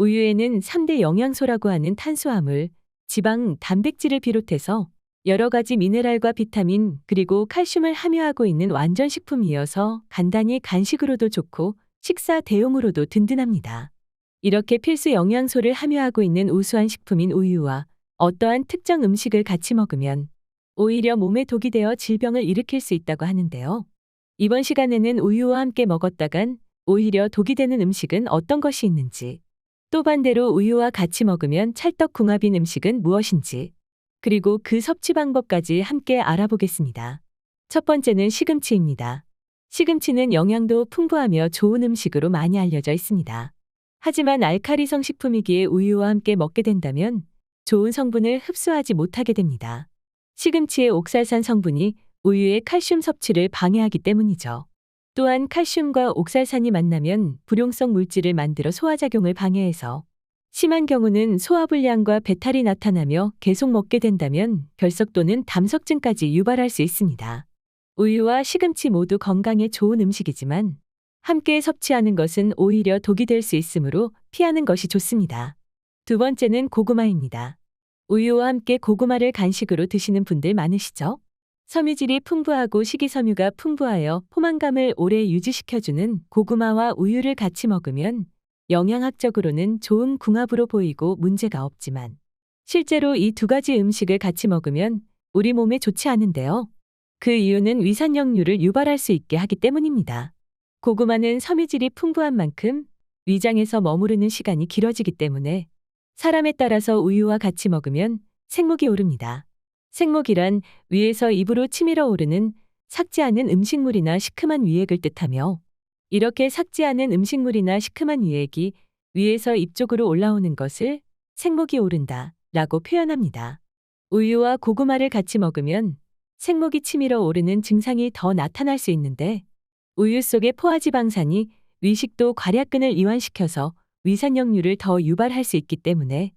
우유에는 3대 영양소라고 하는 탄수화물, 지방, 단백질을 비롯해서 여러 가지 미네랄과 비타민 그리고 칼슘을 함유하고 있는 완전 식품이어서 간단히 간식으로도 좋고 식사 대용으로도 든든합니다. 이렇게 필수 영양소를 함유하고 있는 우수한 식품인 우유와 어떠한 특정 음식을 같이 먹으면 오히려 몸에 독이 되어 질병을 일으킬 수 있다고 하는데요. 이번 시간에는 우유와 함께 먹었다간 오히려 독이 되는 음식은 어떤 것이 있는지, 또 반대로 우유와 같이 먹으면 찰떡궁합인 음식은 무엇인지, 그리고 그 섭취 방법까지 함께 알아보겠습니다. 첫 번째는 시금치입니다. 시금치는 영양도 풍부하며 좋은 음식으로 많이 알려져 있습니다. 하지만 알카리 성 식품이기에 우유와 함께 먹게 된다면 좋은 성분을 흡수하지 못하게 됩니다. 시금치의 옥살산 성분이 우유의 칼슘 섭취를 방해하기 때문이죠. 또한 칼슘과 옥살산이 만나면 불용성 물질을 만들어 소화작용을 방해해서 심한 경우는 소화불량과 배탈이 나타나며 계속 먹게 된다면 결석 또는 담석증까지 유발할 수 있습니다. 우유와 시금치 모두 건강에 좋은 음식이지만 함께 섭취하는 것은 오히려 독이 될 수 있으므로 피하는 것이 좋습니다. 두 번째는 고구마입니다. 우유와 함께 고구마를 간식으로 드시는 분들 많으시죠? 섬유질이 풍부하고 식이섬유가 풍부하여 포만감을 오래 유지시켜주는 고구마와 우유를 같이 먹으면 영양학적으로는 좋은 궁합으로 보이고 문제가 없지만 실제로 이 두 가지 음식을 같이 먹으면 우리 몸에 좋지 않은데요. 그 이유는 위산역류를 유발할 수 있게 하기 때문입니다. 고구마는 섬유질이 풍부한 만큼 위장에서 머무르는 시간이 길어지기 때문에 사람에 따라서 우유와 같이 먹으면 생목이 오릅니다. 생목이란 위에서 입으로 치밀어 오르는 삭지 않은 음식물이나 시큼한 위액을 뜻하며 이렇게 삭지 않은 음식물이나 시큼한 위액이 위에서 입 쪽으로 올라오는 것을 생목이 오른다 라고 표현합니다. 우유와 고구마를 같이 먹으면 생목이 치밀어 오르는 증상이 더 나타날 수 있는데 우유 속의 포화지방산이 위식도 괄약근을 이완시켜서 위산역류를 더 유발할 수 있기 때문에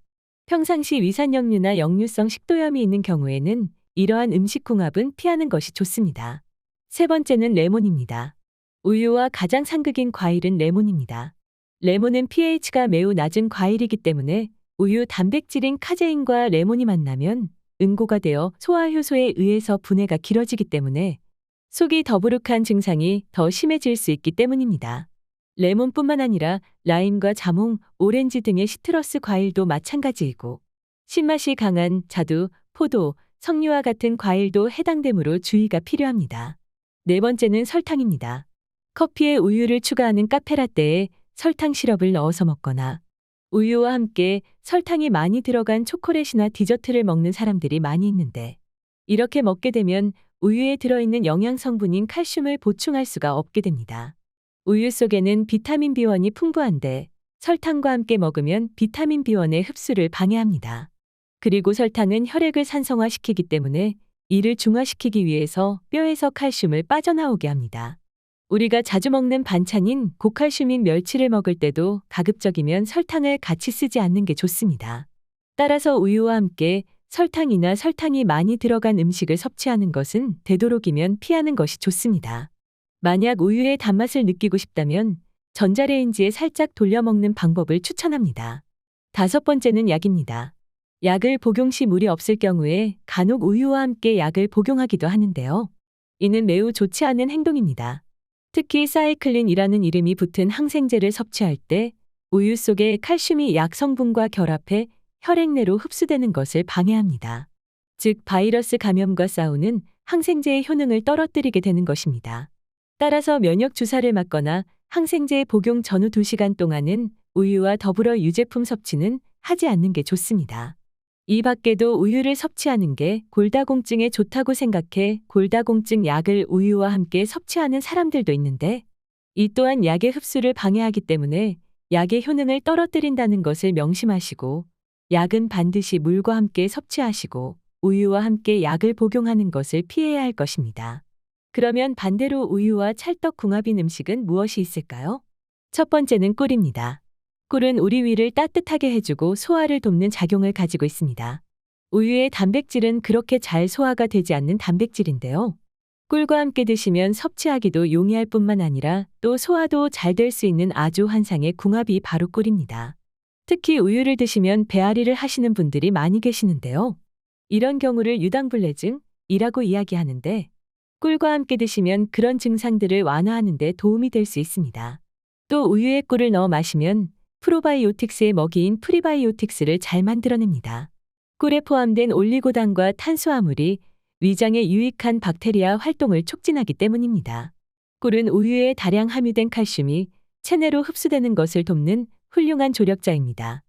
평상시 위산역류나 역류성 식도염이 있는 경우에는 이러한 음식 궁합은 피하는 것이 좋습니다. 세 번째는 레몬입니다. 우유와 가장 상극인 과일은 레몬입니다. 레몬은 pH가 매우 낮은 과일이기 때문에 우유 단백질인 카제인과 레몬이 만나면 응고가 되어 소화효소에 의해서 분해가 길어지기 때문에 속이 더부룩한 증상이 더 심해질 수 있기 때문입니다. 레몬뿐만 아니라 라임과 자몽, 오렌지 등의 시트러스 과일도 마찬가지이고 신맛이 강한 자두, 포도, 석류와 같은 과일도 해당되므로 주의가 필요합니다. 네 번째는 설탕입니다. 커피에 우유를 추가하는 카페라떼에 설탕 시럽을 넣어서 먹거나 우유와 함께 설탕이 많이 들어간 초콜릿이나 디저트를 먹는 사람들이 많이 있는데 이렇게 먹게 되면 우유에 들어있는 영양 성분인 칼슘을 보충할 수가 없게 됩니다. 우유 속에는 비타민 B1이 풍부한데 설탕과 함께 먹으면 비타민 B1의 흡수를 방해합니다. 그리고 설탕은 혈액을 산성화시키기 때문에 이를 중화시키기 위해서 뼈에서 칼슘을 빠져나오게 합니다. 우리가 자주 먹는 반찬인 고칼슘인 멸치를 먹을 때도 가급적이면 설탕을 같이 쓰지 않는 게 좋습니다. 따라서 우유와 함께 설탕이나 설탕이 많이 들어간 음식을 섭취하는 것은 되도록이면 피하는 것이 좋습니다. 만약 우유의 단맛을 느끼고 싶다면 전자레인지에 살짝 돌려 먹는 방법을 추천합니다. 다섯 번째는 약입니다. 약을 복용 시 물이 없을 경우에 간혹 우유와 함께 약을 복용하기도 하는데요. 이는 매우 좋지 않은 행동입니다. 특히 사이클린이라는 이름이 붙은 항생제를 섭취할 때 우유 속에 칼슘이 약 성분과 결합해 혈액 내로 흡수되는 것을 방해합니다. 즉 바이러스 감염과 싸우는 항생제의 효능을 떨어뜨리게 되는 것입니다. 따라서 면역 주사를 맞거나 항생제 복용 전후 2시간 동안은 우유와 더불어 유제품 섭취는 하지 않는 게 좋습니다. 이 밖에도 우유를 섭취하는 게 골다공증에 좋다고 생각해 골다공증 약을 우유와 함께 섭취하는 사람들도 있는데 이 또한 약의 흡수를 방해하기 때문에 약의 효능을 떨어뜨린다는 것을 명심하시고 약은 반드시 물과 함께 섭취하시고 우유와 함께 약을 복용하는 것을 피해야 할 것입니다. 그러면 반대로 우유와 찰떡궁합인 음식은 무엇이 있을까요? 첫 번째는 꿀입니다. 꿀은 우리 위를 따뜻하게 해주고 소화를 돕는 작용을 가지고 있습니다. 우유의 단백질은 그렇게 잘 소화가 되지 않는 단백질인데요. 꿀과 함께 드시면 섭취하기도 용이할 뿐만 아니라 또 소화도 잘 될 수 있는 아주 환상의 궁합이 바로 꿀입니다. 특히 우유를 드시면 배앓이를 하시는 분들이 많이 계시는데요. 이런 경우를 유당불내증이라고 이야기하는데 꿀과 함께 드시면 그런 증상들을 완화하는 데 도움이 될 수 있습니다. 또 우유에 꿀을 넣어 마시면 프로바이오틱스의 먹이인 프리바이오틱스를 잘 만들어냅니다. 꿀에 포함된 올리고당과 탄수화물이 위장에 유익한 박테리아 활동을 촉진하기 때문입니다. 꿀은 우유에 다량 함유된 칼슘이 체내로 흡수되는 것을 돕는 훌륭한 조력자입니다.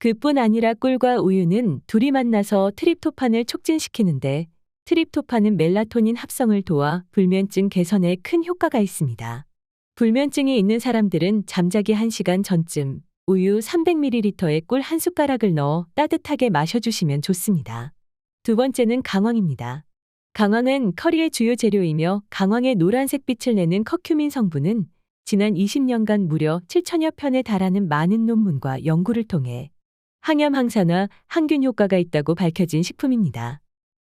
그뿐 아니라 꿀과 우유는 둘이 만나서 트립토판을 촉진시키는데 트립토판은 멜라토닌 합성을 도와 불면증 개선에 큰 효과가 있습니다. 불면증이 있는 사람들은 잠자기 1시간 전쯤 우유 300ml에 꿀 한 숟가락을 넣어 따뜻하게 마셔주시면 좋습니다. 두 번째는 강황입니다. 강황은 커리의 주요 재료이며 강황의 노란색 빛을 내는 커큐민 성분은 지난 20년간 무려 7천여 편에 달하는 많은 논문과 연구를 통해 항염 항산화, 항균 효과가 있다고 밝혀진 식품입니다.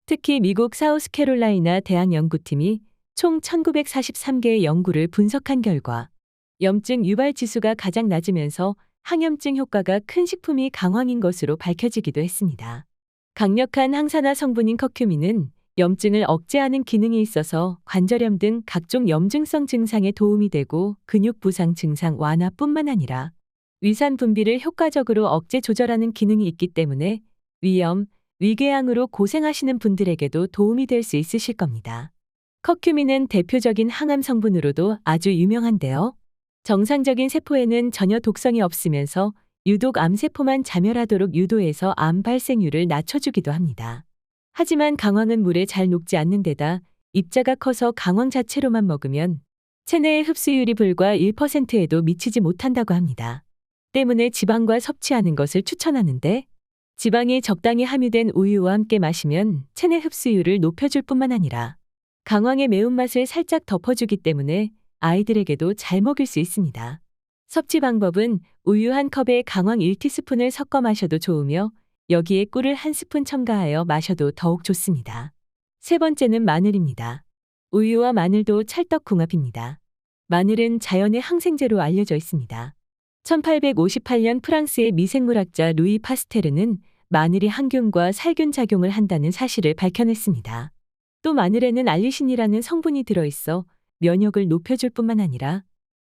특히 미국 사우스캐롤라이나 대학 연구팀이 총 1943개의 연구를 분석한 결과 염증 유발 지수가 가장 낮으면서 항염증 효과가 큰 식품이 강황인 것으로 밝혀지기도 했습니다. 강력한 항산화 성분인 커큐민은 염증을 억제하는 기능이 있어서 관절염 등 각종 염증성 증상에 도움이 되고 근육 부상 증상 완화뿐만 아니라 위산 분비를 효과적으로 억제 조절하는 기능이 있기 때문에 위염, 위궤양으로 고생하시는 분들에게도 도움이 될 수 있으실 겁니다. 커큐민은 대표적인 항암 성분으로도 아주 유명한데요. 정상적인 세포에는 전혀 독성이 없으면서 유독 암세포만 자멸하도록 유도해서 암 발생률을 낮춰주기도 합니다. 하지만 강황은 물에 잘 녹지 않는 데다 입자가 커서 강황 자체로만 먹으면 체내의 흡수율이 불과 1%에도 미치지 못한다고 합니다. 때문에 지방과 섭취하는 것을 추천하는데 지방이 적당히 함유된 우유와 함께 마시면 체내 흡수율을 높여줄 뿐만 아니라 강황의 매운맛을 살짝 덮어주기 때문에 아이들에게도 잘 먹일 수 있습니다. 섭취 방법은 우유 한 컵에 강황 1티스푼을 섞어 마셔도 좋으며 여기에 꿀을 한 스푼 첨가하여 마셔도 더욱 좋습니다. 세 번째는 마늘입니다. 우유와 마늘도 찰떡궁합입니다. 마늘은 자연의 항생제로 알려져 있습니다. 1858년 프랑스의 미생물학자 루이 파스테르는 마늘이 항균과 살균 작용을 한다는 사실을 밝혀냈습니다. 또 마늘에는 알리신이라는 성분이 들어있어 면역을 높여줄 뿐만 아니라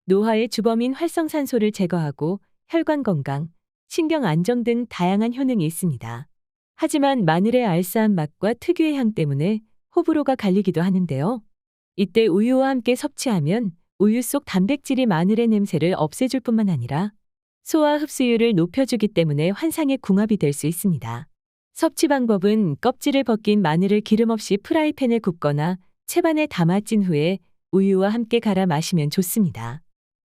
노화의 주범인 활성산소를 제거하고 혈관 건강, 신경 안정 등 다양한 효능이 있습니다. 하지만 마늘의 알싸한 맛과 특유의 향 때문에 호불호가 갈리기도 하는데요. 이때 우유와 함께 섭취하면 우유 속 단백질이 마늘의 냄새를 없애줄 뿐만 아니라 소화 흡수율을 높여주기 때문에 환상의 궁합이 될 수 있습니다. 섭취 방법은 껍질을 벗긴 마늘을 기름 없이 프라이팬에 굽거나 채반에 담아 찐 후에 우유와 함께 갈아 마시면 좋습니다.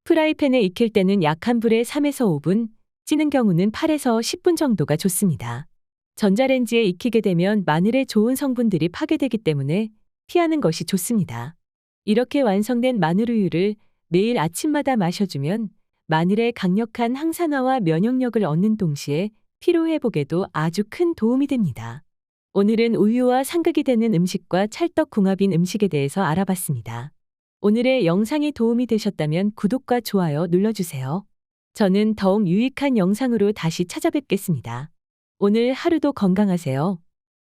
프라이팬에 익힐 때는 약한 불에 3에서 5분, 찌는 경우는 8에서 10분 정도가 좋습니다. 전자레인지에 익히게 되면 마늘의 좋은 성분들이 파괴되기 때문에 피하는 것이 좋습니다. 이렇게 완성된 마늘우유를 매일 아침마다 마셔주면 마늘의 강력한 항산화와 면역력을 얻는 동시에 피로회복에도 아주 큰 도움이 됩니다. 오늘은 우유와 상극이 되는 음식과 찰떡궁합인 음식에 대해서 알아봤습니다. 오늘의 영상이 도움이 되셨다면 구독과 좋아요 눌러주세요. 저는 더욱 유익한 영상으로 다시 찾아뵙겠습니다. 오늘 하루도 건강하세요.